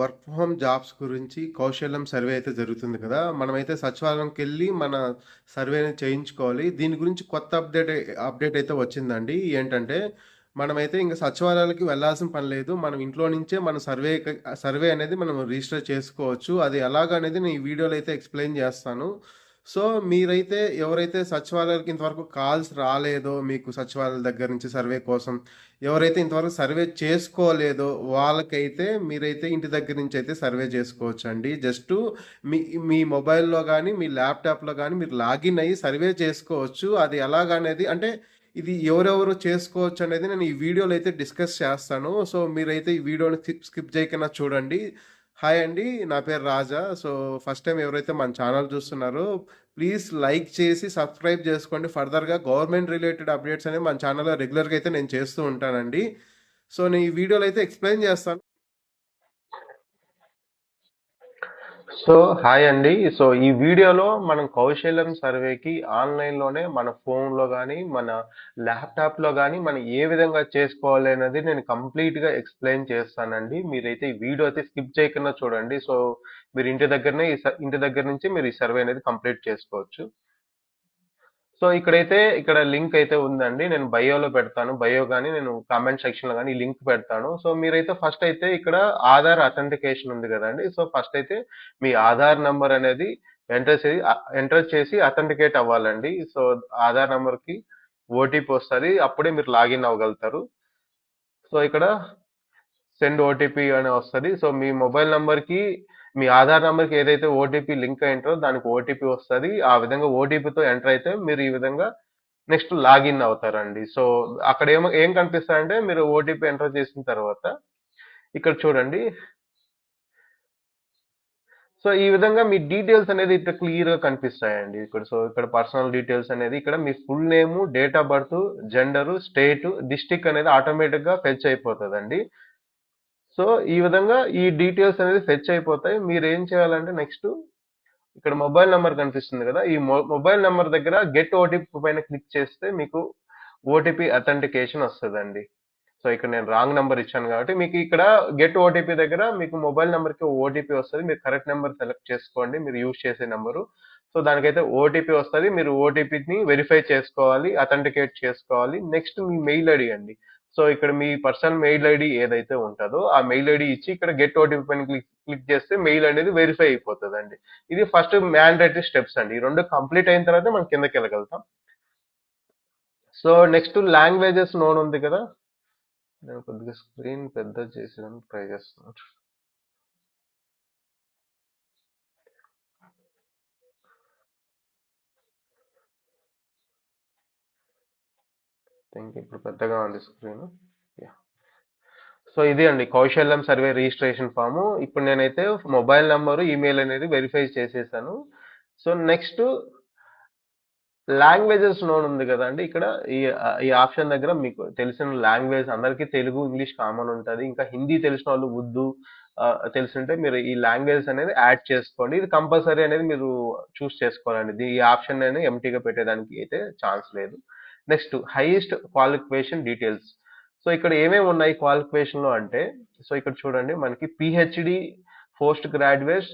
Work from home jobs గురించి కౌశలం survey అయితే జరుగుతుంది కదా. మనమైతే సచివాలయంకి వెళ్ళి మన సర్వేని చేయించుకోవాలి. దీని గురించి కొత్త అప్డేట్ అప్డేట్ అయితే వచ్చిందండి. ఏంటంటే మనమైతే ఇంకా సచివాలయాలకి వెళ్ళాల్సిన పని లేదు. మనం ఇంట్లో నుంచే మన సర్వే సర్వే అనేది మనం రిజిస్టర్ చేసుకోవచ్చు. అది ఎలాగనేది నేను ఈ వీడియోలో అయితే ఎక్స్ప్లెయిన్ చేస్తాను. సో మీరైతే ఎవరైతే సచివాలయాలకి ఇంతవరకు కాల్స్ రాలేదో మీకు సచివాలయాల దగ్గర నుంచి సర్వే కోసం ఎవరైతే ఇంతవరకు సర్వే చేసుకోలేదో వాళ్ళకైతే మీరైతే ఇంటి దగ్గర నుంచి అయితే సర్వే చేసుకోవచ్చు అండి జస్ట్ మీ మీ మొబైల్లో కానీ మీ ల్యాప్టాప్లో కానీ మీరు లాగిన్ అయ్యి సర్వే చేసుకోవచ్చు. అది ఎలాగనేది అంటే ఇది ఎవరెవరు చేసుకోవచ్చు అనేది నేను ఈ వీడియోలో అయితే డిస్కస్ చేస్తాను. సో మీరైతే ఈ వీడియోని స్కిప్ స్కిప్ చేయకుండా చూడండి. హాయ్ అండి. నా పేరు రాజా. సో ఫస్ట్ టైం ఎవరైతే మన ఛానల్ చూస్తున్నారో ప్లీజ్ లైక్ చేసి సబ్స్క్రైబ్ చేసుకోండి. ఫర్దర్గా గవర్నమెంట్ రిలేటెడ్ అప్డేట్స్ అనేవి మన ఛానల్లో రెగ్యులర్గా అయితే నేను చేస్తూ ఉంటానండి. సో నేను ఈ వీడియోలో అయితే ఎక్స్ప్లెయిన్ చేస్తాను. సో హాయ్ అండి. సో ఈ వీడియోలో మనం కౌశల్యం సర్వేకి ఆన్లైన్లోనే మన ఫోన్లో కానీ మన ల్యాప్టాప్లో కానీ మనం ఏ విధంగా చేసుకోవాలి అనేది నేను కంప్లీట్గా ఎక్స్ప్లెయిన్ చేస్తానండి. మీరైతే ఈ వీడియో అయితే స్కిప్ చేయకుండా చూడండి. సో మీరు ఇంటి దగ్గరనే ఈ ఇంటి దగ్గర నుంచి మీరు ఈ సర్వే అనేది కంప్లీట్ చేసుకోవచ్చు. సో ఇక్కడైతే ఇక్కడ లింక్ అయితే ఉందండి. నేను బయోలో పెడతాను. బయో కానీ నేను కామెంట్ సెక్షన్లో కానీ ఈ లింక్ పెడతాను. సో మీరైతే ఫస్ట్ అయితే ఇక్కడ ఆధార్ అథెంటికేషన్ ఉంది కదండి. సో ఫస్ట్ అయితే మీ ఆధార్ నంబర్ అనేది ఎంటర్ చేసి ఎంటర్ చేసి అథెంటికేట్ అవ్వాలండి. సో ఆధార్ నంబర్కి ఓటీపీ వస్తుంది. అప్పుడే మీరు లాగిన్ అవ్వగలుగుతారు. సో ఇక్కడ సెండ్ ఓటీపీ అని వస్తుంది. సో మీ మొబైల్ నంబర్కి మీ ఆధార్ నెంబర్కి ఏదైతే ఓటీపీ లింక్ అయింటారో దానికి ఓటీపీ వస్తుంది. ఆ విధంగా ఓటీపీతో ఎంటర్ అయితే మీరు ఈ విధంగా నెక్స్ట్ లాగిన్ అవుతారండి. సో అక్కడ ఏమో ఏం కనిపిస్తాయంటే మీరు ఓటీపీ ఎంటర్ చేసిన తర్వాత ఇక్కడ చూడండి. సో ఈ విధంగా మీ డీటెయిల్స్ అనేది ఇక్కడ క్లియర్గా కనిపిస్తాయండి. ఇక్కడ సో ఇక్కడ పర్సనల్ డీటెయిల్స్ అనేది ఇక్కడ మీ full name date of birth gender state district అనేది ఆటోమేటిక్గా ఫెచ్ అయిపోతుందండి. సో ఈ విధంగా ఈ డీటెయిల్స్ అనేది ఫెచ్ అయిపోతాయి. మీరు ఏం చేయాలంటే నెక్స్ట్ ఇక్కడ మొబైల్ నెంబర్ కనిపిస్తుంది కదా ఈ మొబైల్ నెంబర్ దగ్గర గెట్ ఓటీపీ పైన క్లిక్ చేస్తే మీకు ఓటీపీ అథెంటికేషన్ వస్తుందండి. సో ఇక్కడ నేను రాంగ్ నెంబర్ ఇచ్చాను కాబట్టి మీకు ఇక్కడ గెట్ ఓటీపీ దగ్గర మీకు మొబైల్ నెంబర్కి ఓటీపీ వస్తుంది. మీరు కరెక్ట్ నెంబర్ సెలెక్ట్ చేసుకోండి. మీరు యూజ్ చేసే నెంబరు సో దానికైతే ఓటీపీ వస్తుంది. మీరు ఓటీపీని వెరిఫై చేసుకోవాలి అథెంటికేట్ చేసుకోవాలి. నెక్స్ట్ మీ మెయిల్ ఐడి అండి. సో ఇక్కడ మీ పర్సనల్ మెయిల్ ఐడి ఏదైతే ఉంటుందో ఆ మెయిల్ ఐడి ఇచ్చి ఇక్కడ గెట్ ఓటీపీ పైన క్లిక్ క్లిక్ చేస్తే మెయిల్ అనేది వెరిఫై అయిపోతుంది అండి ఇది ఫస్ట్ మ్యాండేటరీ స్టెప్స్ అండి. ఈ రెండు కంప్లీట్ అయిన తర్వాత మనం కిందకి వెళ్ళగలుగుతాం. సో నెక్స్ట్ లాంగ్వేజెస్ నోన్ ఉంది కదా. నేను కొద్దిగా స్క్రీన్ పెద్ద చేసేదానికి ట్రై చేస్తున్నాను థింక్ ఇప్పుడు పెద్దగా ఉంది స్క్రీన్. సో ఇది అండి కౌశల్యం సర్వే రిజిస్ట్రేషన్ ఫాము. ఇప్పుడు నేనైతే మొబైల్ నెంబరు ఈమెయిల్ అనేది వెరిఫై చేసేసాను. సో నెక్స్ట్ లాంగ్వేజెస్ నోన్ ఉంది కదండి ఇక్కడ ఈ ఈ ఆప్షన్ దగ్గర మీకు తెలిసిన లాంగ్వేజ్ అందరికీ తెలుగు ఇంగ్లీష్ కామన్ ఉంటుంది. ఇంకా హిందీ తెలిసిన వాళ్ళు ఉర్దూ తెలిసింటే మీరు ఈ లాంగ్వేజ్ అనేది యాడ్ చేసుకోండి. ఇది కంపల్సరీ అనేది మీరు చూస్ చేసుకోవాలండి. ఇది- ఈ ఆప్షన్ నేను ఎంటీగా పెట్టేదానికి అయితే ఛాన్స్ లేదు. Next highest qualification details. So ఇక్కడ ఏమేమి ఉన్నాయి క్వాలిఫికేషన్లో అంటే సో ఇక్కడ చూడండి మనకి PhD post graduate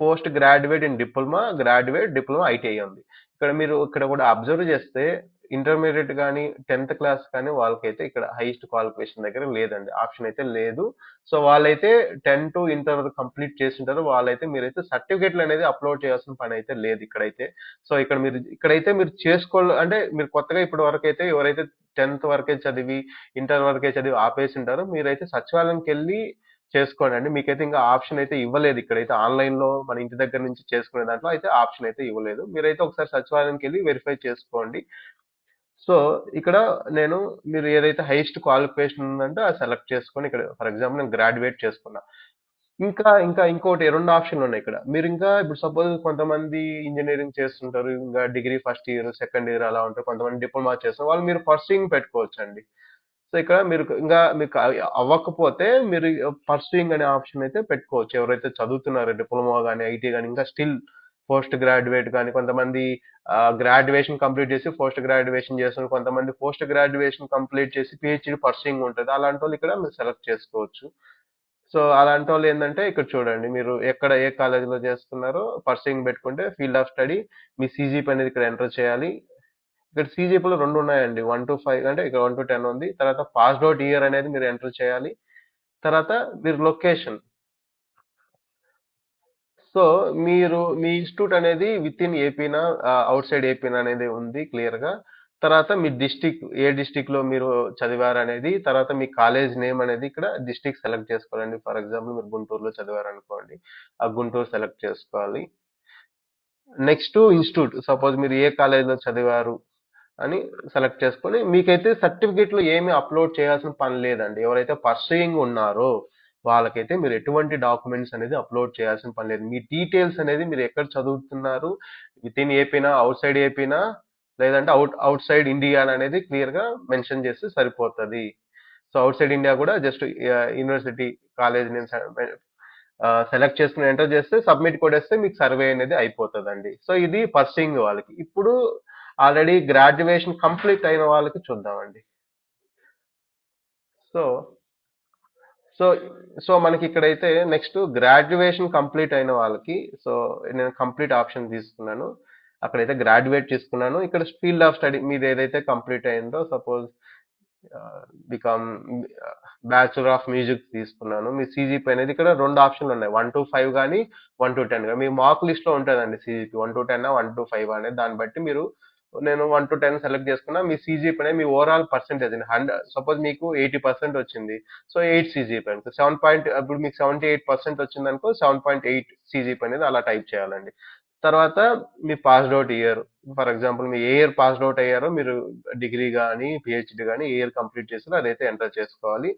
post graduate in diploma graduate diploma ITI ఉంది. ఇక్కడ మీరు ఇక్కడ కూడా అబ్జర్వ్ చేస్తే ఇంటర్మీడియట్ కానీ టెన్త్ క్లాస్ కానీ వాళ్ళకైతే ఇక్కడ హైయెస్ట్ క్వాలిఫికేషన్ దగ్గర లేదండి. ఆప్షన్ అయితే లేదు. సో వాళ్ళైతే టెన్ టు ఇంటర్ వరకు కంప్లీట్ చేసింటారు. వాళ్ళైతే మీరైతే సర్టిఫికేట్లు అనేది అప్లోడ్ చేయాల్సిన పని అయితే లేదు ఇక్కడైతే. సో ఇక్కడ మీరు ఇక్కడైతే మీరు చేసుకో అంటే మీరు కొత్తగా ఇప్పటి వరకు అయితే ఎవరైతే టెన్త్ వరకే చదివి ఇంటర్ వరకే చదివి ఆపేసి ఉంటారో మీరైతే సచివాలయంకి వెళ్ళి చేసుకోండి. అండి మీకైతే ఇంకా ఆప్షన్ అయితే ఇవ్వలేదు ఇక్కడైతే. ఆన్లైన్లో మన ఇంటి దగ్గర నుంచి చేసుకునే దాంట్లో అయితే ఆప్షన్ అయితే ఇవ్వలేదు. మీరైతే ఒకసారి సచివాలయానికి వెళ్ళి వెరిఫై చేసుకోండి. సో ఇక్కడ నేను మీరు ఏదైతే హైయెస్ట్ క్వాలిఫికేషన్ ఉందంటే అది సెలెక్ట్ చేసుకొని ఇక్కడ ఫర్ ఎగ్జాంపుల్ నేను గ్రాడ్యుయేట్ చేసుకున్నా. ఇంకా ఇంకా ఇంకోటి రెండు ఆప్షన్లు ఉన్నాయి ఇక్కడ. మీరు ఇంకా ఇప్పుడు సపోజ్ కొంతమంది ఇంజనీరింగ్ చేస్తుంటారు ఇంకా degree first year second year అలా ఉంటారు కొంతమంది డిప్లొమా చేస్తారు వాళ్ళు మీరు పర్సూయింగ్ పెట్టుకోవచ్చు అండి సో ఇక్కడ మీరు ఇంకా మీకు అవ్వకపోతే మీరు పర్సూయింగ్ అనే ఆప్షన్ అయితే పెట్టుకోవచ్చు. ఎవరైతే చదువుతున్నారో డిప్లొమా కానీ ఐటీ కానీ ఇంకా స్టిల్ పోస్ట్ గ్రాడ్యుయేట్ కానీ కొంతమంది గ్రాడ్యుయేషన్ కంప్లీట్ చేసి పోస్ట్ గ్రాడ్యుయేషన్ చేస్తున్నారు. కొంతమంది పోస్ట్ గ్రాడ్యుయేషన్ కంప్లీట్ చేసి పిహెచ్డి పర్సింగ్ ఉంటుంది. అలాంటి వాళ్ళు ఇక్కడ మీరు సెలెక్ట్ చేసుకోవచ్చు. సో అలాంటి వాళ్ళు ఏంటంటే ఇక్కడ చూడండి మీరు ఎక్కడ ఏ కాలేజీలో చేస్తున్నారో పర్సింగ్ పెట్టుకుంటే ఫీల్డ్ ఆఫ్ స్టడీ మీ సీజీపీ అనేది ఇక్కడ ఎంటర్ చేయాలి. ఇక్కడ సీజీపీలో రెండు ఉన్నాయండి. వన్ టు ఫైవ్ అంటే ఇక్కడ వన్ టు టెన్ ఉంది. తర్వాత పాస్డ్ అవుట్ ఇయర్ అనేది మీరు ఎంటర్ చేయాలి. తర్వాత మీరు లొకేషన్ సో మీరు మీ ఇన్స్టిట్యూట్ అనేది విత్ ఇన్ ఏపీనా అవుట్ సైడ్ ఏపీనా అనేది ఉంది క్లియర్గా తర్వాత మీ డిస్టిక్ ఏ డిస్టిక్లో మీరు చదివారు అనేది తర్వాత మీ కాలేజ్ నేమ్ అనేది ఇక్కడ డిస్టిక్ సెలెక్ట్ చేసుకోవాలండి. ఫర్ ఎగ్జాంపుల్ మీరు గుంటూరులో చదివారు అనుకోండి ఆ గుంటూరు సెలెక్ట్ చేసుకోవాలి. నెక్స్ట్ ఇన్స్టిట్యూట్ సపోజ్ మీరు ఏ కాలేజ్లో చదివారు అని సెలెక్ట్ చేసుకొని మీకైతే సర్టిఫికేట్లు ఏమీ అప్లోడ్ చేయాల్సిన పని లేదండి. ఎవరైతే పర్సూయింగ్ ఉన్నారో వాళ్ళకైతే మీరు ఎటువంటి డాక్యుమెంట్స్ అనేది అప్లోడ్ చేయాల్సిన పని లేదు. మీ డీటెయిల్స్ అనేది మీరు ఎక్కడ చదువుతున్నారు? విత్ ఇన్ ఏపీనా అవుట్ సైడ్ ఏపీనా లేదంటే అవుట్ అవుట్ సైడ్ ఇండియా అనేది క్లియర్గా మెన్షన్ చేస్తే సరిపోతుంది. సో అవుట్ సైడ్ ఇండియా కూడా జస్ట్ యూనివర్సిటీ కాలేజ్ నేను సెలెక్ట్ చేసుకుని ఎంటర్ చేస్తే సబ్మిట్ కొట్టేస్తే మీకు సర్వే అనేది అయిపోతుందండి. సో ఇది ఫస్టింగ్ వాళ్ళకి. ఇప్పుడు ఆల్రెడీ గ్రాడ్యుయేషన్ కంప్లీట్ అయిన వాళ్ళకి చూద్దామండి. సో సో సో మనకి ఇక్కడైతే నెక్స్ట్ గ్రాడ్యుయేషన్ కంప్లీట్ అయిన వాళ్ళకి సో నేను కంప్లీట్ ఆప్షన్ తీసుకున్నాను. అక్కడైతే గ్రాడ్యుయేట్ తీసుకున్నాను ఇక్కడ ఫీల్డ్ ఆఫ్ స్టడీ మీది ఏదైతే కంప్లీట్ అయిందో suppose BCom bachelor of music తీసుకున్నాను. మీ సీజీపీ అనేది ఇక్కడ రెండు ఆప్షన్లు ఉన్నాయి. వన్ టు ఫైవ్ కానీ వన్ టు టెన్ కానీ. మీ మార్క్ లిస్ట్లో ఉంటుందండి C G P one to ten one to five అనేది దాన్ని బట్టి మీరు నేను వన్ టు టెన్ సెలెక్ట్ చేసుకున్నా మీ సీజీపీ అనేది మీ ఓవరాల్ పర్సెంటేజ్ హండ్రెడ్ సపోజ్ మీకు ఎయిటీ పర్సెంట్ వచ్చింది. So eight C G P అనుకో సెవెన్ పాయింట్ ఇప్పుడు మీకు సెవెంటీ ఎయిట్ పర్సెంట్ వచ్చింది అనుకో సెవెన్ పాయింట్ ఎయిట్ సీజీపీ అనేది అలా టైప్ చేయాలండి. తర్వాత మీ passed out year for example మీ ఏ ఇయర్ పాస్డ్ అవుట్ అయ్యారో మీరు డిగ్రీ కానీ పిహెచ్డి కానీ ఏ ఇయర్ కంప్లీట్ చేసారో అదైతే ఎంటర్ చేసుకోవాలి.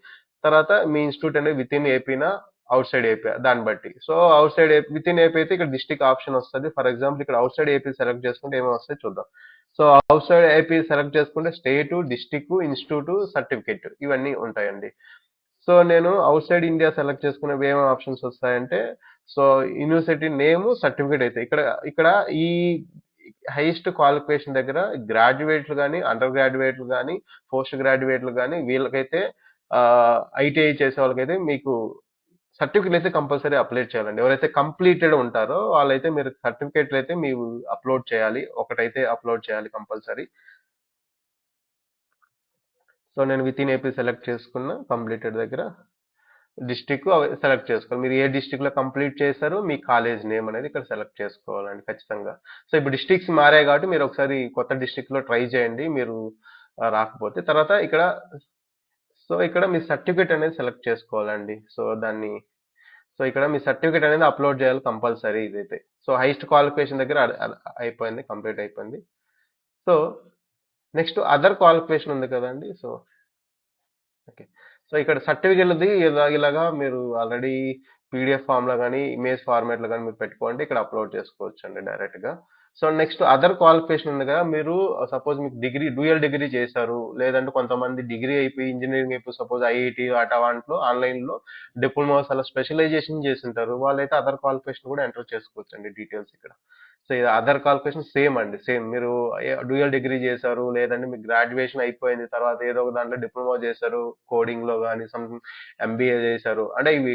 తర్వాత మీ ఇన్స్టిట్యూట్ అనేది విత్ ఇన్ ఏపీనా అవుట్ సైడ్ ఏపీ దాన్ని బట్టి. So outside with in AP అయితే ఇక్కడ డిస్టిక్ ఆప్షన్ వస్తుంది. ఫర్ ఎగ్జాంపుల్ ఇక్కడ అవుట్ సైడ్ ఏపీ సెలెక్ట్ చేసుకుంటే ఏమేమి వస్తాయి చూద్దాం. So outside AP select చేసుకుంటే స్టేట్ డిస్టిక్ ఇన్స్టిట్యూట్ సర్టిఫికేట్ ఇవన్నీ ఉంటాయండి. సో నేను అవుట్ సైడ్ ఇండియా సెలెక్ట్ చేసుకునే ఏమేమి ఆప్షన్స్ వస్తాయంటే సో యూనివర్సిటీ నేమ్ సర్టిఫికేట్ అయితే. ఇక్కడ ఇక్కడ ఈ హైయెస్ట్ క్వాలిఫికేషన్ దగ్గర గ్రాడ్యుయేట్లు కానీ అండర్ గ్రాడ్యుయేట్లు కానీ పోస్ట్ గ్రాడ్యుయేట్లు కానీ వీళ్ళకైతే ఐటీఐ చేసే వాళ్ళకైతే మీకు సర్టిఫికేట్ అయితే కంపల్సరీ అప్లోడ్ చేయాలండి. ఎవరైతే కంప్లీటెడ్ ఉంటారో వాళ్ళైతే మీరు సర్టిఫికేట్లు అయితే మీరు అప్లోడ్ చేయాలి. ఒకటైతే అప్లోడ్ చేయాలి కంపల్సరీ. సో నేను విత్ ఇన్ ఏపీ సెలెక్ట్ చేసుకున్న కంప్లీటెడ్ దగ్గర. డిస్టిక్ సెలెక్ట్ చేసుకోవాలి. మీరు ఏ డిస్టిక్లో కంప్లీట్ చేశారో మీ కాలేజ్ నేమ్ అనేది ఇక్కడ సెలెక్ట్ చేసుకోవాలండి ఖచ్చితంగా. సో ఇప్పుడు డిస్టిక్స్ మారాయి కాబట్టి మీరు ఒకసారి కొత్త డిస్టిక్లో ట్రై చేయండి. మీరు రాకపోతే తర్వాత ఇక్కడ సో ఇక్కడ మీ సర్టిఫికేట్ అనేది సెలెక్ట్ చేసుకోవాలండి. సో దాన్ని సో ఇక్కడ మీ సర్టిఫికేట్ అనేది అప్లోడ్ చేయాలి కంపల్సరీ ఇదైతే. సో హైయెస్ట్ క్వాలిఫికేషన్ దగ్గర అయిపోయింది కంప్లీట్ అయిపోయింది. సో నెక్స్ట్ అదర్ క్వాలిఫికేషన్ ఉంది కదండి సో ఓకే. సో ఇక్కడ సర్టిఫికేట్ది ఇలాగా మీరు ఆల్రెడీ పీడిఎఫ్ ఫామ్లో కానీ ఇమేజ్ ఫార్మాట్లో కానీ మీరు పెట్టుకోండి ఇక్కడ అప్లోడ్ చేసుకోవచ్చు అండి డైరెక్ట్గా. సో నెక్స్ట్ అదర్ క్వాలిఫికేషన్ ఉంది కదా మీరు సపోజ్ మీకు డిగ్రీ డ్యూయల్ డిగ్రీ చేశారు లేదంటే కొంతమంది డిగ్రీ అయిపోయి ఇంజనీరింగ్ అయిపోయి సపోజ్ ఐఐటి అటా వాటిలో ఆన్లైన్లో డిప్లొమాస్ అలా స్పెషలైజేషన్ చేసి ఉంటారు వాళ్ళైతే అదర్ క్వాలిఫికేషన్ కూడా ఎంటర్ చేసుకోవచ్చు అండి డీటెయిల్స్ ఇక్కడ. సో ఇది అదర్ క్వాలిఫికేషన్ సేమ్ అండి సేమ్ మీరు డ్యూయల్ డిగ్రీ చేశారు లేదంటే మీకు గ్రాడ్యుయేషన్ అయిపోయింది తర్వాత ఏదో ఒక దాంట్లో డిప్లొమా చేశారు కోడింగ్లో కానీ సమ్ ఎంబీఏ చేశారు అంటే ఇవి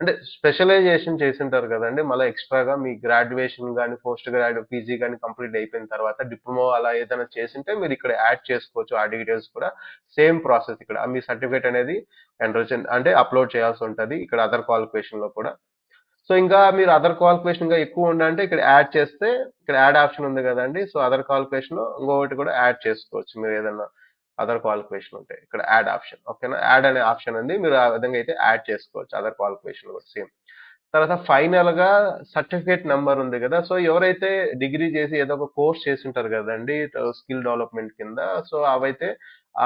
అంటే స్పెషలైజేషన్ చేసింటారు కదండి. మళ్ళీ ఎక్స్ట్రాగా మీ గ్రాడ్యుయేషన్ కానీ పోస్ట్ గ్రాడ్యుయేట్ పీజీ కానీ కంప్లీట్ అయిపోయిన తర్వాత డిప్లొమా అలా ఏదైనా చేసింటే మీరు ఇక్కడ యాడ్ చేసుకోవచ్చు. ఆ డీటెయిల్స్ కూడా సేమ్ ప్రాసెస్ ఇక్కడ. మీ సర్టిఫికేట్ అనేది ఎండ్రోజన్ అంటే అప్లోడ్ చేయాల్సి ఉంటుంది ఇక్కడ అదర్ క్వాలిఫికేషన్లో కూడా. సో ఇంకా మీరు అదర్ క్వాలిఫికేషన్ ఎక్కువ ఉండంటే ఇక్కడ యాడ్ చేస్తే ఇక్కడ యాడ్ ఆప్షన్ ఉంది కదండి. సో అదర్ క్వాలిఫికేషన్లో ఇంకొకటి కూడా యాడ్ చేసుకోవచ్చు మీరు ఏదైనా. అదర్ క్వాలిఫికేషన్ ఉంటే ఇక్కడ యాడ్ ఆప్షన్ ఓకేనా యాడ్ అనే ఆప్షన్ ఉంది. మీరు ఆ విధంగా అయితే యాడ్ చేసుకోవచ్చు. అదర్ క్వాలిఫికేషన్ కూడా సేమ్ తర్వాత ఫైనల్గా సర్టిఫికేట్ నెంబర్ ఉంది కదా. సో ఎవరైతే డిగ్రీ చేసి ఏదో ఒక కోర్స్ చేసి ఉంటారు కదండి స్కిల్ డెవలప్మెంట్ కింద సో అవైతే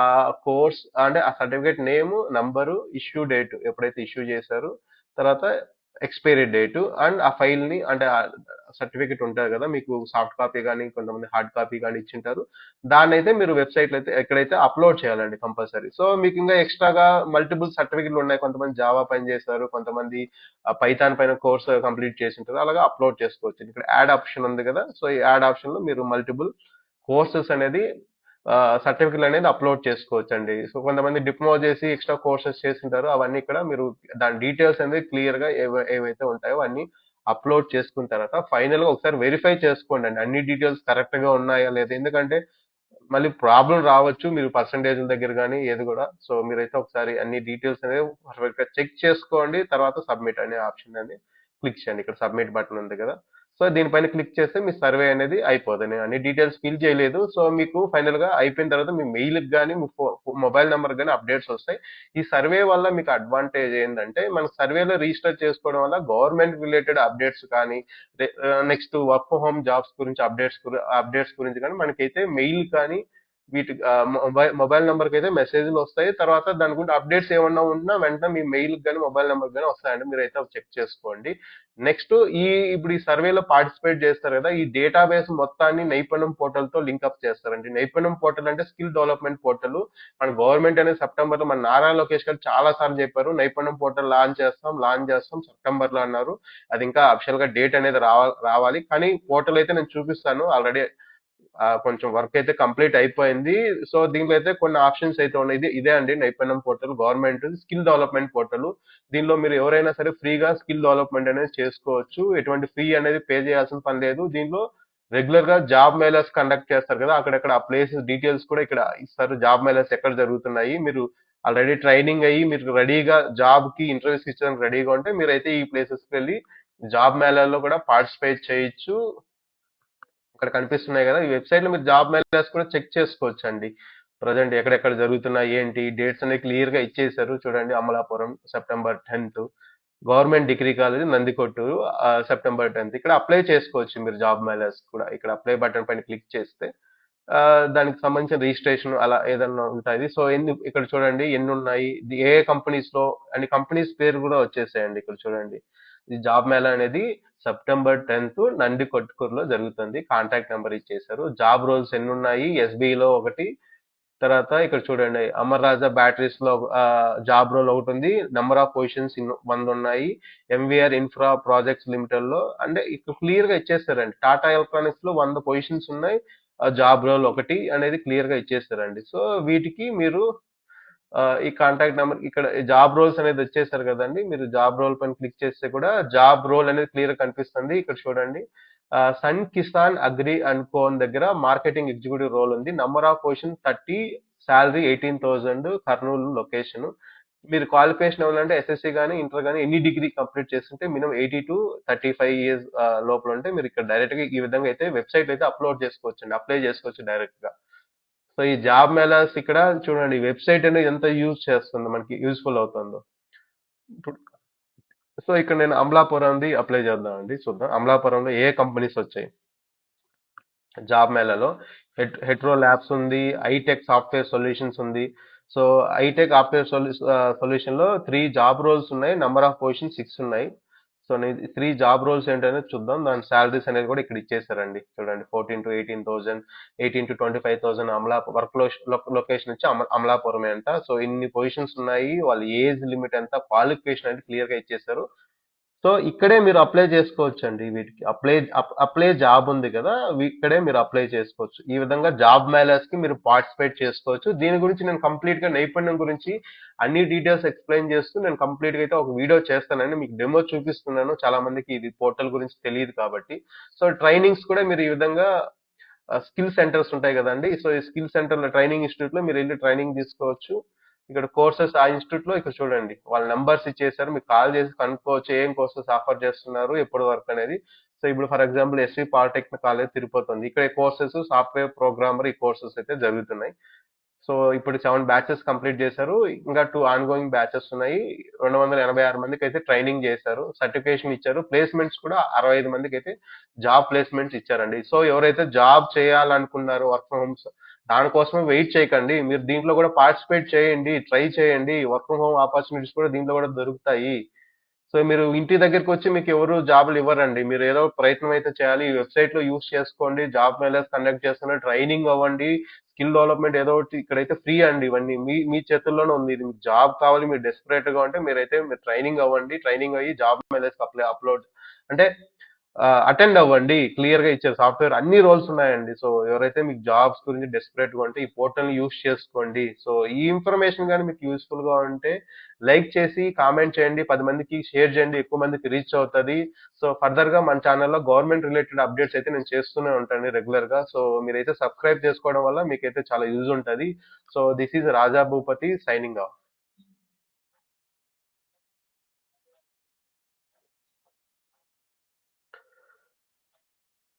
ఆ కోర్స్ అంటే ఆ certificate name number issue date ఎప్పుడైతే ఇష్యూ చేశారో తర్వాత ఎక్స్పైరీ డేట్ అండ్ ఆ ఫైల్ని అంటే సర్టిఫికేట్ ఉంటుంది కదా మీకు సాఫ్ట్ కాపీ కానీ కొంతమంది హార్డ్ కాపీ కానీ ఇచ్చింటారు. దాన్ని అయితే మీరు వెబ్సైట్ అయితే ఎక్కడైతే అప్లోడ్ చేయాలండి కంపల్సరీ సో మీకు ఇంకా ఎక్స్ట్రాగా మల్టిపుల్ సర్టిఫికెట్లు ఉన్నాయి. కొంతమంది జావా పని చేస్తారు కొంతమంది పైథాన్ పైన కోర్స్ కంప్లీట్ చేసి ఉంటారు. అలాగా అప్లోడ్ చేసుకోవచ్చు. ఇక్కడ యాడ్ ఆప్షన్ ఉంది కదా సో ఈ యాడ్ ఆప్షన్లో మీరు మల్టిపుల్ కోర్సెస్ అనేది సర్టిఫికెట్ అనేది అప్లోడ్ చేసుకోవచ్చు అండి సో కొంతమంది డిప్లొమా చేసి ఎక్స్ట్రా కోర్సెస్ చేసింటారు. అవన్నీ ఇక్కడ మీరు దాని డీటెయిల్స్ అనేది క్లియర్గా ఏవైతే ఉంటాయో అన్ని అప్లోడ్ చేసుకున్న తర్వాత ఫైనల్గా ఒకసారి వెరిఫై చేసుకోండి అండి. అన్ని డీటెయిల్స్ కరెక్ట్గా ఉన్నాయా లేదా? ఎందుకంటే మళ్ళీ ప్రాబ్లం రావచ్చు మీరు పర్సంటేజ్ల దగ్గర కానీ ఏది కూడా. సో మీరైతే ఒకసారి అన్ని డీటెయిల్స్ అనేది పర్ఫెక్ట్గా చెక్ చేసుకోండి. తర్వాత సబ్మిట్ అనే ఆప్షన్ అనేది క్లిక్ చేయండి. ఇక్కడ సబ్మిట్ బటన్ ఉంది కదా. సో దీనిపైన క్లిక్ చేస్తే మీ సర్వే అనేది అయిపోతుంది నేను అన్ని డీటెయిల్స్ ఫిల్ చేయలేదు. సో మీకు ఫైనల్గా అయిపోయిన తర్వాత మీ మెయిల్ కానీ మీ మొబైల్ నెంబర్ కానీ అప్డేట్స్ వస్తాయి. ఈ సర్వే వల్ల మీకు అడ్వాంటేజ్ ఏంటంటే మన సర్వేలో రిజిస్టర్ చేసుకోవడం వల్ల గవర్నమెంట్ రిలేటెడ్ అప్డేట్స్ కానీ next work from home jobs గురించి అప్డేట్స్ అప్డేట్స్ గురించి కానీ మనకైతే మెయిల్ కానీ వీటి మొబైల్ మొబైల్ నెంబర్కి అయితే మెసేజ్లు వస్తాయి తర్వాత దాని గురించి అప్డేట్స్ ఏమన్నా ఉన్నా వెంటనే మీ మెయిల్ కానీ మొబైల్ నెంబర్ కానీ వస్తాయండి. మీరు అయితే చెక్ చేసుకోండి. నెక్స్ట్ ఈ ఇప్పుడు ఈ సర్వేలో పార్టిసిపేట్ చేస్తారు కదా ఈ డేటాబేస్ మొత్తాన్ని నైపుణ్యం పోర్టల్తో లింక్అప్ చేస్తారండి. నైపుణ్యం పోర్టల్ అంటే స్కిల్ డెవలప్మెంట్ పోర్టల్. మన గవర్నమెంట్ అనేది సెప్టెంబర్లో మన నారా లోకేష్ గారు చాలా సార్లు చెప్పారు నైపుణ్యం పోర్టల్ లాంచ్ చేస్తాం లాంచ్ చేస్తాం సెప్టెంబర్లో అన్నారు. అది ఇంకా అఫిషియల్గా డేట్ అనేది రావాలి. కానీ పోర్టల్ అయితే నేను చూపిస్తాను. ఆల్రెడీ కొంచెం వర్క్ అయితే కంప్లీట్ అయిపోయింది. సో దీంట్లో అయితే కొన్ని ఆప్షన్స్ అయితే ఉన్నాయి. ఇదే అండి నైపుణ్యం portal government skill development portal దీనిలో మీరు ఎవరైనా సరే ఫ్రీగా స్కిల్ డెవలప్మెంట్ అనేది చేసుకోవచ్చు. ఎటువంటి ఫీ అనేది పే చేయాల్సిన పని లేదు. దీనిలో రెగ్యులర్గా జాబ్ మేళర్స్ కండక్ట్ చేస్తారు కదా. అక్కడక్కడ ఆ ప్లేసెస్ డీటెయిల్స్ కూడా ఇక్కడ ఇస్తారు. జాబ్ మేళర్స్ ఎక్కడ జరుగుతున్నాయి? మీరు ఆల్రెడీ ట్రైనింగ్ అయ్యి మీరు రెడీగా జాబ్కి ఇంటర్వ్యూస్ ఇచ్చడానికి రెడీగా ఉంటే మీరైతే ఈ ప్లేసెస్కి వెళ్ళి జాబ్ మేళాల్లో కూడా పార్టిసిపేట్ చేయొచ్చు. ఇక్కడ కనిపిస్తున్నాయి కదా ఈ వెబ్సైట్లో మీరు జాబ్ మేళర్స్ కూడా చెక్ చేసుకోవచ్చు అండి ప్రజెంట్ ఎక్కడెక్కడ జరుగుతున్నాయి ఏంటి డేట్స్ అనేవి క్లియర్గా ఇచ్చేసారు చూడండి Amalapuram September tenth government degree college Nandikottu September tenth. ఇక్కడ అప్లై చేసుకోవచ్చు మీరు జాబ్ మేళర్స్ కూడా. ఇక్కడ అప్లై బటన్ పైన క్లిక్ చేస్తే దానికి సంబంధించిన రిజిస్ట్రేషన్ అలా ఏదన్నా ఉంటుంది. సో ఎన్ని ఇక్కడ చూడండి ఎన్ని ఉన్నాయి ఏ కంపెనీస్లో అండ్ కంపెనీస్ పేరు కూడా వచ్చేసాయండి ఇక్కడ చూడండి. ఈ జాబ్ మేళా అనేది సెప్టెంబర్ టెన్త్ నంది కొట్టుకూరులో జరుగుతుంది. కాంటాక్ట్ నెంబర్ ఇచ్చేసారు జాబ్ రోల్స్ ఎన్ని ఉన్నాయి SBI లో ఒకటి. తర్వాత ఇక్కడ చూడండి. అమర్ రాజా బ్యాటరీస్లో జాబ్ రోల్ ఒకటి ఉంది. నెంబర్ ఆఫ్ పొజిషన్స్ వంద ఉన్నాయి. ఎంవిఆర్ ఇన్ఫ్రా ప్రాజెక్ట్స్ లిమిటెడ్లో అంటే ఇక్కడ క్లియర్గా ఇచ్చేస్తారండి. టాటా ఎలక్ట్రానిక్స్లో వంద పొజిషన్స్ ఉన్నాయి. జాబ్ రోల్ ఒకటి అనేది క్లియర్గా ఇచ్చేస్తారండి. సో వీటికి మీరు ఈ కాంటాక్ట్ నెంబర్ ఇక్కడ జాబ్ రోల్స్ అనేది వచ్చేసారు కదండి. మీరు జాబ్ రోల్ పైన క్లిక్ చేస్తే కూడా జాబ్ రోల్ అనేది క్లియర్ కనిపిస్తుంది. ఇక్కడ చూడండి. సన్ కిసాన్ అగ్రి అండ్ కోన్ దగ్గర మార్కెటింగ్ ఎగ్జిక్యూటివ్ రోల్ ఉంది. Number of position thirty salary eighteen thousand Kurnool location మీరు క్వాలిఫికేషన్ ఇవ్వాలంటే ఎస్ఎస్సీ కానీ ఇంటర్ కానీ ఎన్ని డిగ్రీ కంప్లీట్ చేస్తుంటే minimum eighty to thirty five years లోపల ఉంటే మీరు ఇక్కడ డైరెక్ట్గా ఈ విధంగా అయితే వెబ్సైట్ అయితే అప్లోడ్ చేసుకోవచ్చు అండి అప్లై చేసుకోవచ్చు డైరెక్ట్గా. సో ఈ జాబ్ మేళాస్ ఇక్కడ చూడండి వెబ్సైట్ అనేది ఎంత యూజ్ చేస్తుందో మనకి యూస్ఫుల్ అవుతుందో. ఇప్పుడు సో ఇక్కడ నేను అమలాపురంది అప్లై చేద్దామండి చూద్దాం. అమలాపురంలో ఏ కంపెనీస్ వచ్చాయి? జాబ్ మేళాలో హెట్రో ల్యాబ్స్ ఉంది ఐటెక్ సాఫ్ట్వేర్ సొల్యూషన్స్ ఉంది. సో ఐటెక్ సాఫ్ట్వేర్ సొల్యూ సొల్యూషన్లో త్రీ జాబ్ రోల్స్ ఉన్నాయి నెంబర్ ఆఫ్ పొజిషన్ సిక్స్ ఉన్నాయి. సో త్రీ జాబ్ రోల్స్ ఏంటనేది చూద్దాం. దాని శాలరీస్ అనేది కూడా ఇక్కడ ఇచ్చేసారండి చూడండి fourteen to eighteen thousand eighteen to twenty five thousand Amala work location వచ్చి అమ అమలాపురమే అంట. సో ఇన్ని పొజిషన్స్ ఉన్నాయి. వాళ్ళ ఏజ్ లిమిట్ ఎంత క్వాలిఫికేషన్ అనేది క్లియర్గా ఇచ్చేసారు సో ఇక్కడే మీరు అప్లై చేసుకోవచ్చు అండి వీటికి. అప్లై అప్లై జాబ్ ఉంది కదా ఇక్కడే మీరు అప్లై చేసుకోవచ్చు. ఈ విధంగా జాబ్ మేళర్స్కి మీరు పార్టిసిపేట్ చేసుకోవచ్చు. దీని గురించి నేను కంప్లీట్గా నైపుణ్యం గురించి అన్ని డీటెయిల్స్ ఎక్స్ప్లెయిన్ చేస్తూ నేను కంప్లీట్గా అయితే ఒక వీడియో చేస్తానండి. మీకు డెమో చూపిస్తున్నాను. చాలా మందికి ఇది పోర్టల్ గురించి తెలియదు కాబట్టి. సో ట్రైనింగ్స్ కూడా మీరు ఈ విధంగా స్కిల్ సెంటర్స్ ఉంటాయి కదండి. సో ఈ స్కిల్ సెంటర్లో ట్రైనింగ్ ఇన్స్టిట్యూట్లో మీరు వెళ్ళి ట్రైనింగ్ తీసుకోవచ్చు. ఇక్కడ కోర్సెస్ ఆ ఇన్స్టిట్యూట్లో ఇక్కడ చూడండి. వాళ్ళ నెంబర్స్ ఇచ్చేసారు. మీకు కాల్ చేసి కనుక్కోవచ్చు. ఏం కోర్సెస్ ఆఫర్ చేస్తున్నారు? ఎప్పటి వరకు అనేది. సో ఇప్పుడు for example SV polytechnic college Tirupati ఉంది. ఇక్కడ కోర్సెస్ సాఫ్ట్వేర్ ప్రోగ్రామర్ ఈ కోర్సెస్ అయితే జరుగుతున్నాయి. సో ఇప్పుడు సెవెన్ బ్యాచెస్ కంప్లీట్ చేశారు. ఇంకా టూ ఆన్ గోయింగ్ బ్యాచెస్ ఉన్నాయి. రెండు వందల ఎనభై ఆరు మందికి అయితే ట్రైనింగ్ చేశారు. సర్టిఫికేషన్ ఇచ్చారు. ప్లేస్మెంట్స్ కూడా అరవై ఐదు మందికి అయితే జాబ్ ప్లేస్మెంట్స్ ఇచ్చారండి. సో ఎవరైతే జాబ్ చేయాలనుకున్నారో వర్క్ ఫ్రమ్ హోమ్స్ దానికోసమే వెయిట్ చేయకండి. మీరు దీంట్లో కూడా పార్టిసిపేట్ చేయండి ట్రై చేయండి. వర్క్ ఫ్రమ్ హోమ్ ఆపర్చునిటీస్ కూడా దీంట్లో కూడా దొరుకుతాయి. సో మీరు ఇంటి దగ్గరికి వచ్చి మీకు ఎవరు జాబులు ఇవ్వరండి. మీరు ఏదో ప్రయత్నం అయితే చేయాలి. ఈ వెబ్సైట్లో యూస్ చేసుకోండి. జాబ్ మేళర్స్ కండక్ట్ చేస్తున్న ట్రైనింగ్ అవ్వండి. స్కిల్ డెవలప్మెంట్ ఏదో ఒకటి ఇక్కడైతే ఫ్రీ అండి ఇవన్నీ. మీ మీ చేతుల్లోనే ఉంది. ఇది మీకు జాబ్ కావాలి మీరు డెస్పరేట్గా ఉంటే మీరైతే మీరు ట్రైనింగ్ అవ్వండి. ట్రైనింగ్ అయ్యి జాబ్ మేళర్స్ అప్లై అప్లోడ్. అంటే అటెండ్ అవ్వండి క్లియర్గా ఇచ్చారు సాఫ్ట్వేర్ అన్ని రోల్స్ ఉన్నాయండి. సో ఎవరైతే మీకు జాబ్స్ గురించి డెస్పరేట్గా ఉంటే ఈ పోర్టల్ యూస్ చేసుకోండి. సో ఈ ఇన్ఫర్మేషన్ కానీ మీకు యూస్ఫుల్గా ఉంటే లైక్ చేసి కామెంట్ చేయండి. పది మందికి షేర్ చేయండి ఎక్కువ మందికి రీచ్ అవుతుంది. సో ఫర్దర్గా మన ఛానల్లో గవర్నమెంట్ రిలేటెడ్ అప్డేట్స్ అయితే నేను చేస్తూనే ఉంటాను రెగ్యులర్గా. సో మీరైతే సబ్స్క్రైబ్ చేసుకోవడం వల్ల మీకైతే చాలా యూజ్ ఉంటుంది. So this is Raja Bhupathi signing off